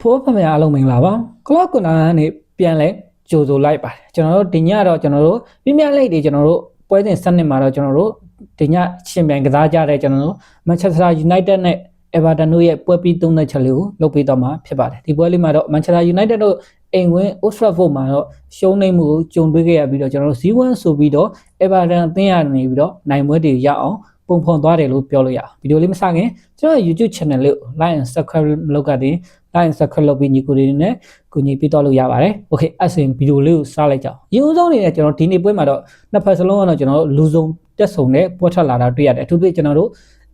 ဖိုးဖမရအားလုံးမင်္ဂလာပါကလော့ကွန်နာကနေပြန်လဲကြိုဆိုလိုက်ပါတယ်ကျွန်တော်တို့ဒီညတော့ကျွန်တော်တို့ပြင်းပြလိတ်တွေကျွန်တော်တို့ပွဲစဉ်စနစ်မှာတော့ကျွန်တော်တို့ဒီညရှင်ပြန်ကစားကြတဲ့ကျွန်တော်တို့ Manchester United နဲ့ Everton တို့ရဲ့ပွဲပြီးသုံးတဲ့ချက်လေးကိုလုပ်ပေးတော့မှာဖြစ်ပါတယ်ဒီပွဲလေးမှာတော့ Manchester United တို့အိမ်ဝင် Old Trafford မှာတော့ရှုံးနေမှုကိုကြုံတွေ့ခဲ့ရပြီးတော့ကျွန်တော်တို့ Z1 ဆိုပြီးတော့ Everton အသင်းရနေပြီးတော့နိုင်ပွဲတွေရအောင် ပုံဖော်သွားတယ်လို့ပြောလို့ရအောင်ဗီဒီယိုလေးမစခင်ကျွန်တော် YouTube channel လေးကို like and subscribe လုပ်ကတည်း like and subscribe လုပ်ပြီးညီကိုတွေနဲ့ကိုညီပြီးတော့လို့ရပါတယ်။ Okay အဲ့ဆိုရင်ဗီဒီယိုလေးကိုစလိုက်ကြအောင်။ရင်းဦးဆုံးအနေနဲ့ကျွန်တော်ဒီနေ့ပွဲမှာတော့နှစ်ဖက်စလုံးကတော့ကျွန်တော်တို့လူဆုံးတက်ဆုံတဲ့ပွဲထွက်လာတာတွေ့ရတယ်။အထူးသဖြင့်ကျွန်တော်တို့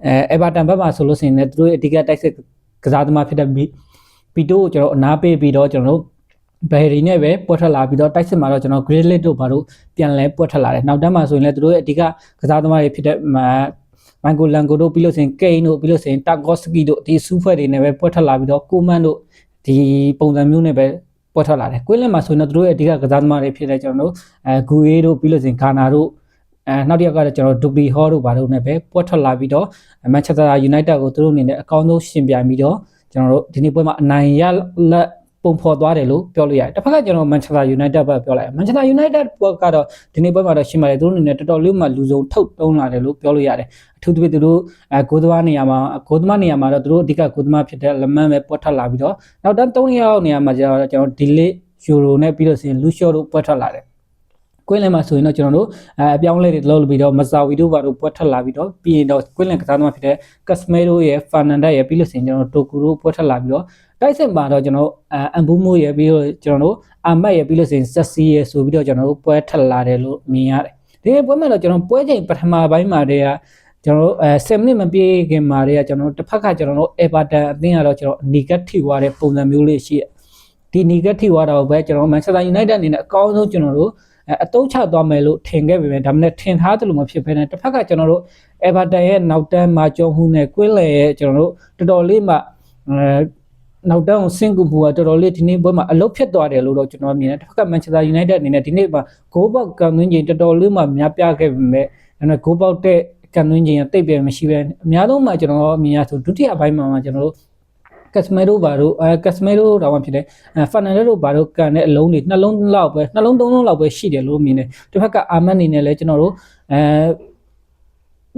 အဲ Everton ဘက်မှာဆိုလို့ရှိရင်လည်းသူတို့ရဲ့အဓိကတိုက်စစ်ကစားသမားဖြစ်တဲ့ဘီပီတိုကိုကျွန်တော်အနာပေးပြီးတော့ကျွန်တော်တို့ဘယ်ရီနဲ့ပဲပွက်ထွက်လာပြီးတော့တိုက်စစ်မှာတော့ကျွန်တော် Great Lake တို့ဘာလို့ပြန်လဲပွက်ထွက်လာတယ်။နောက်တန်းမှာဆိုရင်လည်းသူတို့ရဲ့အဓိကကစားသမားတွေဖြစ်တဲ့ မိုင်ကိုလန်ကိုတို့ပြီးလို့ဆိုရင်ကိန်းတို့ပြီးလို့ဆိုရင်တာဂော့စကီတို့ဒီစူးဖွဲ့တွေနဲ့ပဲပွက်ထွက်လာပြီးတော့ကိုမန်တို့ဒီပုံစံမျိုးနဲ့ပဲပွက်ထွက်လာတယ်။ကွင်းလင်မှာဆိုရင်တော့သူတို့ရဲ့အဓိကကစားသမားတွေဖြစ်တဲ့ကျွန်တော်တို့အဲဂူအေးတို့ပြီးလို့ဆိုရင်ဂါနာတို့အဲနောက်တစ်ယောက်ကတော့ကျွန်တော်ဒူဘီဟောတို့ဘာတို့နဲ့ပဲပွက်ထွက်လာပြီးတော့မန်ချက်စတာယူနိုက်တက်ကိုသူတို့အနေနဲ့အကောင်းဆုံးရှင်ပြိုင်ပြီးတော့ကျွန်တော်တို့ဒီနေ့ပွဲမှာအနိုင်ရလက် ပုံဖော်သွားတယ်လို့ပြောလို့ရတယ်။တစ်ဖက်ကကျွန်တော်မန်ချက်စတာယူနိုက်တက်ဘက်ပြောလိုက်မန်ချက်စတာယူနိုက်တက်ဘက်ကတော့ဒီနေ့ပွဲမှာတော့ရှင်းပါတယ်သူတို့အနေနဲ့တော်တော်လေးမှလူဆုံးထုတ်တုံးလာတယ်လို့ပြောလို့ရတယ်။အထူးသဖြင့်သူတို့အဲဂိုးသမားနေရာမှာဂိုးသမားနေရာမှာတော့သူတို့အဓိကဂိုးသမားဖြစ်တဲ့လမန်ပဲပွက်ထွက်လာပြီးတော့နောက်တန်း၃ရောက်နေရာမှာကျတော့ကျွန်တော်ဒီလေးယူရိုနဲ့ပြီးလို့ဆိုရင်လူရှော့တို့ပွက်ထွက်လာတယ်။ ကွင်းလင်မှာဆိုရင်တော့ကျွန်တော်တို့အဲအပြောင်းလဲတွေလုပ်ပြီးတော့မဇာဝီတို့ဘာတို့ပွက်ထွက်လာပြီးတော့ပြီးရင်တော့ကွင်းလင်ကစားသမားဖြစ်တဲ့ကတ်စမဲရိုရဲ့ဖာနန်ဒက်ရဲ့ပြီးလို့ဆိုရင်ကျွန်တော်တို့တိုကူတို့ပွက်ထွက်လာပြီးတော့တိုက်စစ်မှာတော့ကျွန်တော်အမ်ဘူမိုရဲ့ပြီးတော့ကျွန်တော်တို့အာမတ်ရဲ့ပြီးလို့ဆိုရင်ဆက်စီရဲ့ဆိုပြီးတော့ကျွန်တော်တို့ပွဲထွက်လာတယ်လို့မြင်ရတယ်ဒီပွဲမှာတော့ကျွန်တော်ပွဲချိန်ပထမပိုင်းမှာတည်းကကျွန်တော်တို့အဲ7မိနစ်မပြည့်ခင်မှာတည်းကကျွန်တော်တို့တစ်ဖက်ကကျွန်တော်တို့ Everton အသင်းကတော့ကျွန်တော် negative ွားတဲ့ပုံစံမျိုးလေးရှိတယ်ဒီ negative ွားတော့ပဲကျွန်တော် Manchester United အနေနဲ့အကောင်းဆုံးကျွန်တော်တို့ အတုံးချသွားမယ်လို့ထင်ခဲ့ပေမဲ့ဒါမှမဟုတ်ထင်ထားသလိုမဖြစ်ဘဲနဲ့တစ်ဖက်ကကျွန်တော်တို့ Everton ရဲ့နောက်တန်းမှာကြုံမှုနဲ့ကွင်းလယ်ရဲ့ကျွန်တော်တို့တော်တော်လေးမှအဲနောက်တန်းကိုဆင့်ကူမှုကတော်တော်လေးဒီနေ့ပွဲမှာအလုတ်ဖြစ်သွားတယ်လို့တော့ကျွန်တော်မြင်တယ်တစ်ဖက်က Manchester United အနေနဲ့ဒီနေ့မှာဂိုးပေါက်ကံသွင်းချိန်တော်တော်လေးမှများပြခဲ့ပေမဲ့ဒါနဲ့ဂိုးပေါက်တဲ့ကံသွင်းချိန်ကတိတ်ပြမရှိပဲအများဆုံးမှကျွန်တော်မြင်ရဆိုဒုတိယပိုင်းမှာကျွန်တော်တို့ ကက်စမဲရိုဘာတို့အဲကက်စမဲရိုတော့မှဖြစ်တယ်အဲဖာနန်ဒက်တို့ဘာတို့ကန်တဲ့အလုံးတွေနှလုံးလောက်ပဲနှလုံးသုံးလုံးလောက်ပဲရှိတယ်လို့မြင်တယ်တစ်ဖက်ကအာမတ်အနေနဲ့လည်းကျွန်တော်တို့အဲ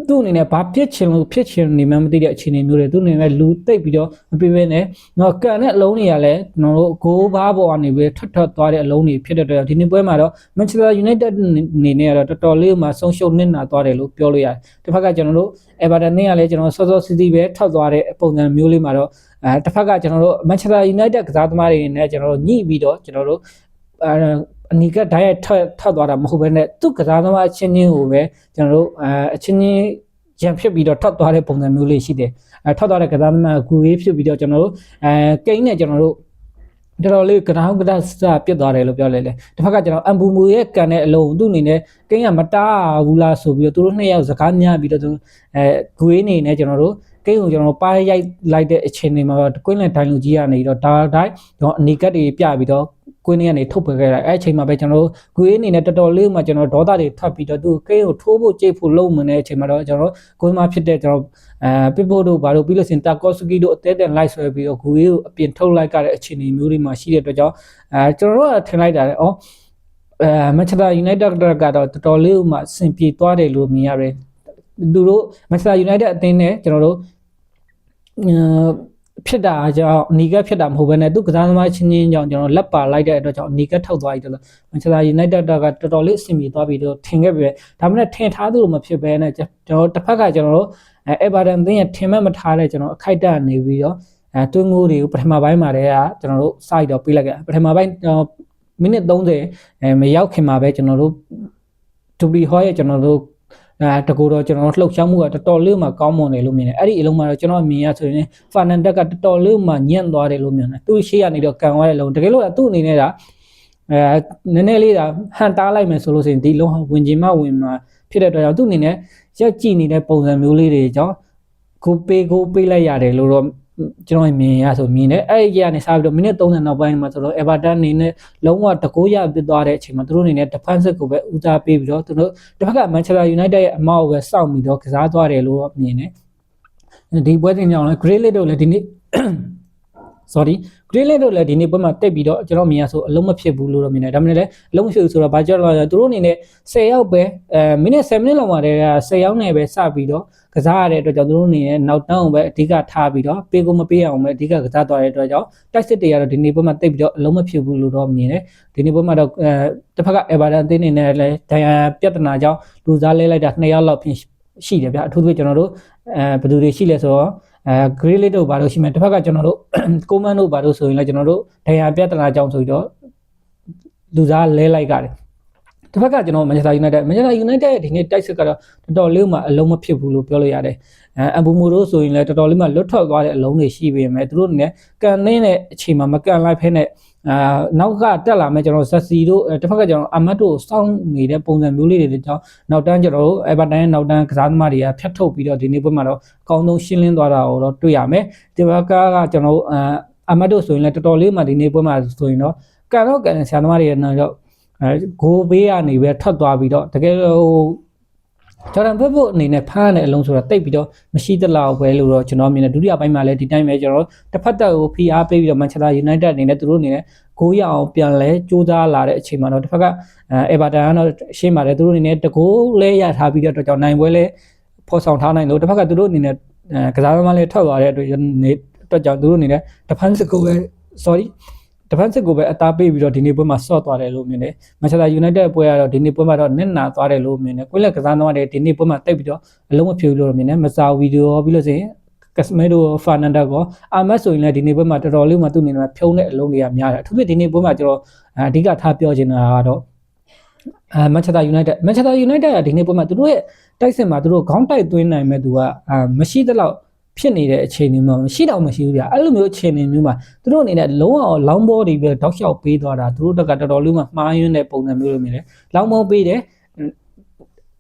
သူ့အနေနဲ့ဘာဖြစ်ချင်လို့ဖြစ်ချင်နေမှမသိတဲ့အခြေအနေမျိုးတွေသူ့အနေနဲ့လူတိတ်ပြီးတော့မပြေဘဲနဲ့တော့ကန်တဲ့အလုံးတွေကလည်းကျွန်တော်တို့ဂိုးဘားပေါ်ကနေပြီးထွက်ထွက်သွားတဲ့အလုံးတွေဖြစ်တဲ့အတွက်ဒီနေ့ပွဲမှာတော့ Manchester United အနေနဲ့ကတော့တော်တော်လေးမှဆုံးရှုံးနစ်နာသွားတယ်လို့ပြောလို့ရတယ်တစ်ဖက်ကကျွန်တော်တို့ Everton နဲ့ကလည်းကျွန်တော်စောစောစီးစီးပဲထောက်သွားတဲ့ပုံစံမျိုးလေးမှာတော့အဲတစ်ဖက်ကကျွန်တော်တို့ Manchester United ကစားသမားတွေနဲ့ကျွန်တော်တို့ညှိပြီးတော့ကျွန်တော်တို့အဲ အနီကဓာတ်ရိုက်ထထသွားတာမဟုတ်ဘဲနဲ့သူ့ကစားသမားအချင်းချင်းကိုပဲကျွန်တော်တို့အဲအချင်းချင်းရံဖြစ်ပြီးတော့ထောက်သွားတဲ့ပုံစံမျိုးလေးရှိတယ်အဲထောက်သွားတဲ့ကစားသမားကူရေးဖြစ်ပြီးတော့ကျွန်တော်တို့အဲကိန်းနဲ့ကျွန်တော်တို့တော်တော်လေးကတောင်းကတစပြစ်သွားတယ်လို့ပြောလဲလေတစ်ဖက်ကကျွန်တော်အမ်ဘူမူရဲ့ကန်တဲ့အလုံးသူ့အနေနဲ့ကိန်းကမတားဘူးလားဆိုပြီးတော့သူတို့နှစ်ယောက်စကားများပြီးတော့သူအဲဂွေးနေနဲ့ကျွန်တော်တို့ကိန်းကိုကျွန်တော်ပါရိုက်လိုက်တဲ့အချိန်တွေမှာကွင်းလန်ထိုင်လူကြီးကနေတော့ဒါတိုင်းကျွန်တော်အနီကတ်တွေပြပြီးတော့ ကွင်းထဲကနေထုတ်ပယ်ခဲ့တာအဲ့အချိန်မှာပဲကျွန်တော်တို့ဂွေးအနေနဲ့တော်တော်လေးမှကျွန်တော်ဒေါသတွေထွက်ပြီးတော့သူကိန်းကိုထိုးဖို့ကြိတ်ဖို့လုပ်မနေတဲ့အချိန်မှာတော့ကျွန်တော်ဂွေးမဖြစ်တဲ့ကျွန်တော်အဲပစ်ဖို့တို့ဘာလို့ပြီးလို့စင်တာကော့စကီတို့အသေးတဲ့ light ဆွဲပြီးတော့ဂွေးကိုအပြင်ထုတ်လိုက်ကြတဲ့အခြေအနေမျိုးတွေမှာရှိတဲ့အတွက်ကြောင့်အဲကျွန်တော်တို့ကထင်လိုက်တာလေဩအဲမန်ချက်စတာယူနိုက်တက်ကတော့တော်တော်လေးမှစင်ပြေသွားတယ်လို့မြင်ရတယ်သူတို့မန်ချက်စတာယူနိုက်တက်အသင်းနဲ့ကျွန်တော်တို့ ဖြစ်တာကြောင့်အနီကဖြစ်တာမဟုတ်ဘဲနဲ့သူကစားသမားချင်းချင်းကြောင့်ကျွန်တော်လက်ပါလိုက်တဲ့အတွက်ကြောင့်အနီကထောက်သွားပြီတော့မန်ချက်စတာယူနိုက်တက်ကတော်တော်လေးအဆင်ပြေသွားပြီတော့ထင်ခဲ့ပြီဒါမှမဟုတ်ထင်ထားသလိုမဖြစ်ဘဲနဲ့ကျွန်တော်တစ်ဖက်ကကျွန်တော်တို့အဲဗာဒန်သင်းရထင်မဲ့မထားတဲ့ကျွန်တော်အခိုက်တက်နေပြီးတော့အဲတွင်းငိုးတွေကိုပထမပိုင်းမှာတည်းကကျွန်တော်တို့စိုက်တော့ပြေးလိုက်ခဲ့ပထမပိုင်းမိနစ်30အဲမရောက်ခင်မှာပဲကျွန်တော်တို့ဒူဘီဟောရဲ့ကျွန်တော်တို့ အဲတကူတော့ကျွန်တော်တို့လှုပ်ရှားမှုကတော်တော်လေးမှကောင်းမွန်တယ်လို့မြင်တယ်အဲ့ဒီအလုံးမှာတော့ကျွန်တော်မြင်ရဆိုရင်ဖာနန်ဒက်ကတော်တော်လေးမှညံ့သွားတယ်လို့မြင်တယ်သူရှေ့ကနေတော့ကန်သွားတဲ့လုံးတကယ်လို့သူ့အနေနဲ့ကအဲနည်းနည်းလေးဒါဟန်တားလိုက်မယ်ဆိုလို့ရှိရင်ဒီလုံးဝင်ကျင်မဝင်မှာဖြစ်တဲ့အတွက်ကြောင့်သူ့အနေနဲ့ရက်ကြည့်နေတဲ့ပုံစံမျိုးလေးတွေကြောင့်ကိုပေးကိုပေးလိုက်ရတယ်လို့တော့ ကျွန်တော်မြင်ရဆိုမြင်တယ်အဲ့ဒီကနေစပြီးတော့မိနစ်30နောက်ပိုင်းမှာဆိုတော့ Everton အနေနဲ့လုံးဝတကိုးရပြစ်သွားတဲ့အချိန်မှာသူတို့အနေနဲ့ defensive ကိုပဲဦးစားပေးပြီးတော့သူတို့တစ်ဖက်က Manchester United ရဲ့အမောက်ကိုပဲစောင့်ပြီးတော့ကစားသွားတယ်လို့မြင်တယ်ဒီပွဲစဉ်ကြောင့်လည်း Great Lake တို့လည်းဒီနေ့ sorry green lane တို့လည်းဒီနေ့ပွဲမှာတက်ပြီးတော့ကျွန်တော်မြင်ရဆိုအလုံးမဖြစ်ဘူးလို့တော့မြင်တယ်ဒါမှမဟုတ်လည်းအလုံးမဖြစ်ဘူးဆိုတော့ဘာကြောင့်လဲဆိုတော့သူတို့အနေနဲ့10ယောက်ပဲအဲမိနစ်7မိနစ်လောက်မှာတည်းက10ယောက်နဲ့ပဲစပြီးတော့ကစားရတဲ့အတွက်ကြောင့်သူတို့အနေနဲ့နောက်တောင်းပဲအဓိကထားပြီးတော့ပေးကိုမပေးအောင်ပဲအဓိကကစားသွားတဲ့အတွက်ကြောင့်တိုက်စစ်တွေကတော့ဒီနေ့ပွဲမှာတက်ပြီးတော့အလုံးမဖြစ်ဘူးလို့တော့မြင်တယ်ဒီနေ့ပွဲမှာတော့အဲတစ်ဖက်က Everton အသင်းအနေနဲ့လည်းဒိုင်ယာပြဿနာကြောင့်လူစားလဲလိုက်တာ2ယောက်လောက်ဖြစ် ရှိတယ်ဗျအထူးသဖြင့်ကျွန်တော်တို့အဲဘယ်သူတွေရှိလဲဆိုတော့အဲ grey list တို့ဘာလို့ရှိမှတစ်ဖက်ကကျွန်တော်တို့ကိုမန်တို့ဘာလို့ဆိုရင်လည်းကျွန်တော်တို့ဒိုင်ယာပြဿနာကြောင့်ဆိုပြီးတော့လူစားလဲလိုက်ကြတယ်တစ်ဖက်ကကျွန်တော်မန်ချက်စတာယူနိုက်တက်မန်ချက်စတာယူနိုက်တက်ရဲ့ဒီနေ့တိုက်စစ်ကတော့တော်တော်လေးမှအလုံးမဖြစ်ဘူးလို့ပြောလို့ရတယ်အဲအဘူမိုတို့ဆိုရင်လည်းတော်တော်လေးမှလွတ်ထွက်သွားတဲ့အလုံးတွေရှိပေမဲ့သူတို့အနေနဲ့ကန်နေတဲ့အချိန်မှာမကန်လိုက်ဖဲနဲ့ အာနောက်ကတက်လာမဲ့ကျွန်တော်ဇက်စီတို့အဲတစ်ဖက်ကကျွန်တော်အမတ်တို့စောင့်နေတဲ့ပုံစံမျိုးလေးတွေကြောင့်နောက်တန်းကျွန်တော်တို့အဲဗာတန်ရဲ့နောက်တန်းကစားသမားတွေကဖြတ်ထုတ်ပြီးတော့ဒီနေ့ပွဲမှာတော့အကောင်းဆုံးရှင်းလင်းသွားတာကိုတော့တွေ့ရမယ်ဒီဘက်ကကကျွန်တော်တို့အာအမတ်တို့ဆိုရင်လည်းတော်တော်လေးမှဒီနေ့ပွဲမှာဆိုရင်တော့ကန်တော့ကန်ဆရာသမားတွေရဲ့နောက်တော့အဲဂိုးဘေးကနေပဲထွက်သွားပြီးတော့တကယ်ဟို ဂျော်ဒန်ဘက်ဘုတ်အနေနဲ့ဖမ်းရတဲ့အလုံးဆိုတော့တိတ်ပြီးတော့မရှိသလောက်ပဲလို့တော့ကျွန်တော်မြင်တယ်ဒုတိယပိုင်းမှာလည်းဒီတိုင်းပဲကျွန်တော်တစ်ဖက်တက်ကိုဖိအားပေးပြီးတော့မန်ချက်စတာယူနိုက်တက်အနေနဲ့သူတို့အနေနဲ့ဂိုးရအောင်ပြန်လဲစူးစမ်းလာတဲ့အချိန်မှာတော့တစ်ဖက်ကအဲဗာတန်ကတော့ရှေ့မှာလည်းသူတို့အနေနဲ့တကိုးလဲရထားပြီးတော့ကြောင့်နိုင်ပွဲလဲဖော်ဆောင်ထားနိုင်လို့တစ်ဖက်ကသူတို့အနေနဲ့အဲကစားသမားလေးထွက်သွားတဲ့အတွက်နေအတွက်ကြောင့်သူတို့အနေနဲ့ defense ကိုပဲ sorry defense ကိုပဲအသားပေးပြီးတော့ဒီနေ့ပွဲမှာဆော့သွားတယ်လို့မြင်တယ်။ Manchester United ပွဲကတော့ဒီနေ့ပွဲမှာတော့နစ်နာသွားတယ်လို့မြင်တယ်။ကိုယ့်လက်ကစားသမားတွေဒီနေ့ပွဲမှာတိတ်ပြီးတော့အလုံးမဖြူလို့မြင်တယ်။မစာဗီဒီယိုပြီးလို့ဆိုရင်ကစမဲဒိုဖာနန်ဒါကောအာမတ်ဆိုရင်လည်းဒီနေ့ပွဲမှာတော်တော်လေးမှသူ့အနေနဲ့ဖြုံးတဲ့အလုံးတွေကများတယ်အထူးသဖြင့်ဒီနေ့ပွဲမှာကျွန်တော်အဓိကထားပြောချင်တာကတော့အဲမန်ချက်စတာယူနိုက်တက်မန်ချက်စတာယူနိုက်တက်ကဒီနေ့ပွဲမှာသူတို့ရဲ့တိုက်စစ်မှာသူတို့ခေါင်းတိုက်သွင်းနိုင်မဲ့သူကအာမရှိသလောက် ဖြစ်နေတဲ့အခြေအနေမှာမရှိတော့မရှိဘူးဗျအဲ့လိုမျိုးအခြေအနေမျိုးမှာသူတို့အနေနဲ့လုံးဝလောင်းဘောတွေပဲတောက်လျှောက်ပေးသွားတာသူတို့တက်ကတော်တော်လေးမှမှားယွင်းတဲ့ပုံစံမျိုးလိုမြင်တယ်လောင်းဘောပေးတယ်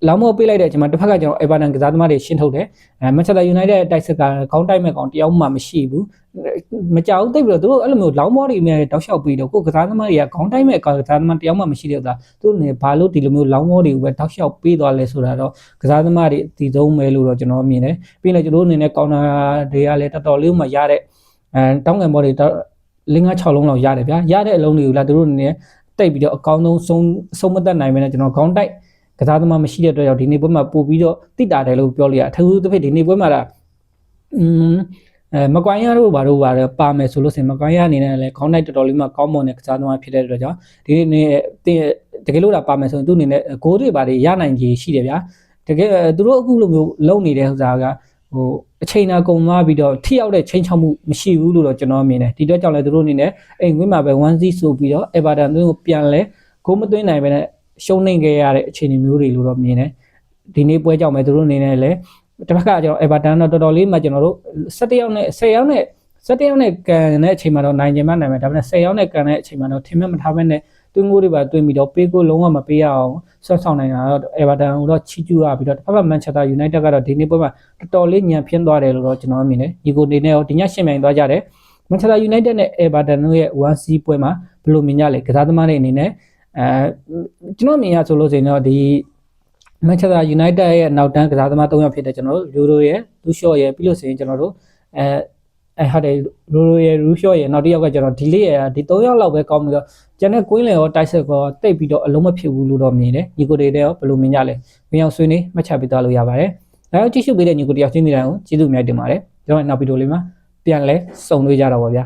လောင်းဘောပေးလိုက်တဲ့အချိန်မှာတစ်ဖက်ကကျွန်တော် Everton ကစားသမားတွေရှင်းထုတ်တယ်အဲ Manchester United ရဲ့တိုက်စစ်ကခေါင်းတိုက်မဲ့ကောင်တယောက်မှမရှိဘူးမကြောက်တိတ်ပြီးတော့သူတို့အဲ့လိုမျိုးလောင်းဘောတွေမြဲတောက်လျှောက်ပေးတော့ကိုကစားသမားတွေကခေါင်းတိုက်မဲ့ကစားသမားတယောက်မှမရှိတဲ့ဥစ္စာသူတို့အနေနဲ့ဘာလို့ဒီလိုမျိုးလောင်းဘောတွေကိုပဲတောက်လျှောက်ပေးသွားလဲဆိုတာတော့ကစားသမားတွေအတီဆုံးပဲလို့တော့ကျွန်တော်မြင်တယ်ပြီးရင်ကျွန်တော်တို့အနေနဲ့ကောင်တာတွေကလည်းတော်တော်လေးမှရတဲ့အဲတောင်းငံဘောတွေလင်းငါ6လုံးလောက်ရတယ်ဗျာရတဲ့အလုံးတွေကိုလာသူတို့အနေနဲ့တိတ်ပြီးတော့အကောင်းဆုံးဆုံးဆုံးမသက်နိုင်မယ်နဲ့ကျွန်တော်ခေါင်းတိုက် ကစားသမားမရှိတဲ့အတွက်ကြောင့်ဒီနေ့ပွဲမှာပို့ပြီးတော့တိတာတယ်လို့ပြောလို့ရအထူးသဖြင့်ဒီနေ့ပွဲမှာဒါอืมအဲမကွိုင်းရတို့ဘာတို့ဘာလဲပါမယ်ဆိုလို့စင်မကွိုင်းရအနေနဲ့လည်းခေါင်းတိုက်တော်တော်လေးမှကောင်းမွန်တဲ့ကစားသမားဖြစ်တဲ့အတွက်ကြောင့်ဒီနေ့တင်းတကယ်လို့ဒါပါမယ်ဆိုရင်သူ့အနေနဲ့ဂိုးတွေဘာတွေရနိုင်ကြီးရှိတယ်ဗျာတကယ်သူတို့အခုလိုမျိုးလုံနေတဲ့ဥစားကဟိုအချိန်နာကုန်သွားပြီးတော့ထိရောက်တဲ့ချိန်ချောက်မှုမရှိဘူးလို့တော့ကျွန်တော်မြင်တယ်ဒီတော့ကြောင့်လည်းသူတို့အနေနဲ့အိမ်ဝင်းမှာပဲ1-0ဆိုပြီးတော့ Everton သွင်းကိုပြန်လဲဂိုးမသွင်းနိုင်ပဲနဲ့ ရှုံးနေခဲ့ရတဲ့အခြေအနေမျိုးတွေလို့တော့မြင်တယ်ဒီနေ့ပွဲကြောင့်ပဲသူတို့အနေနဲ့လည်းတစ်ဖက်ကကျွန်တော် Everton တော့တော်တော်လေးမှကျွန်တော်တို့17ယောက်နဲ့10ယောက်နဲ့17ယောက်နဲ့ကန်တဲ့အချိန်မှာတော့နိုင်ကြမှနိုင်မယ်ဒါပေမဲ့10ယောက်နဲ့ကန်တဲ့အချိန်မှာတော့ထင်မှတ်မထားဘဲနဲ့တွင်းကိုတွေပါတွင်းပြီးတော့ပေးကိုလုံးဝမပေးရအောင်ဆွတ်ဆောင်နိုင်တာတော့ Everton ကိုတော့ချီးကျူးရပြီးတော့တစ်ဖက်က Manchester United ကတော့ဒီနေ့ပွဲမှာတော်တော်လေးညံပြင်းသွားတယ်လို့တော့ကျွန်တော်မြင်တယ်ဒီကိုနေနဲ့ရောဒီညရှင်မြိုင်သွားကြတယ် Manchester United နဲ့ Everton တို့ရဲ့ 1C ပွဲမှာဘယ်လိုမြင်ကြလဲကစားသမားတွေအနေနဲ့ အဲကျွန်တော်မြင်ရဆိုလို့ဆိုရင်တော့ဒီ Manchester United ရဲ့နောက်တန်းကစားသမား၃ယောက်ဖြစ်တဲ့ကျွန်တော်တို့ Euro ရဲ့ Lucio ရဲ့ပြီးလို့ဆိုရင်ကျွန်တော်တို့အဲအဲဟုတ်တယ် Euro ရဲ့ Lucio ရဲ့နောက်တစ်ယောက်ကကျွန်တော်ဒီလေးရဲ့ဒီ၃ယောက်လောက်ပဲကောင်းပြီးတော့ကျန်တဲ့ Queen လည်းရောတိုက်ဆက်ကောတိတ်ပြီးတော့အလုံးမဖြစ်ဘူးလို့တော့မြင်တယ်ညီကိုတွေလည်းရောဘယ်လိုမြင်ကြလဲဝင်အောင်ဆွေးနွေးမှတ်ချက်ပေးသွားလို့ရပါတယ်ဒါကြောင့်ကြည့်ရှုပေးတဲ့ညီကိုတယောက်ချင်းနေတိုင်းကိုကျေးဇူးအများကြီးတင်ပါတယ်ကျွန်တော်နောက်ဗီဒီယိုလေးမှာပြန်လဲစုံတွေ့ကြတော့ပါဗျာ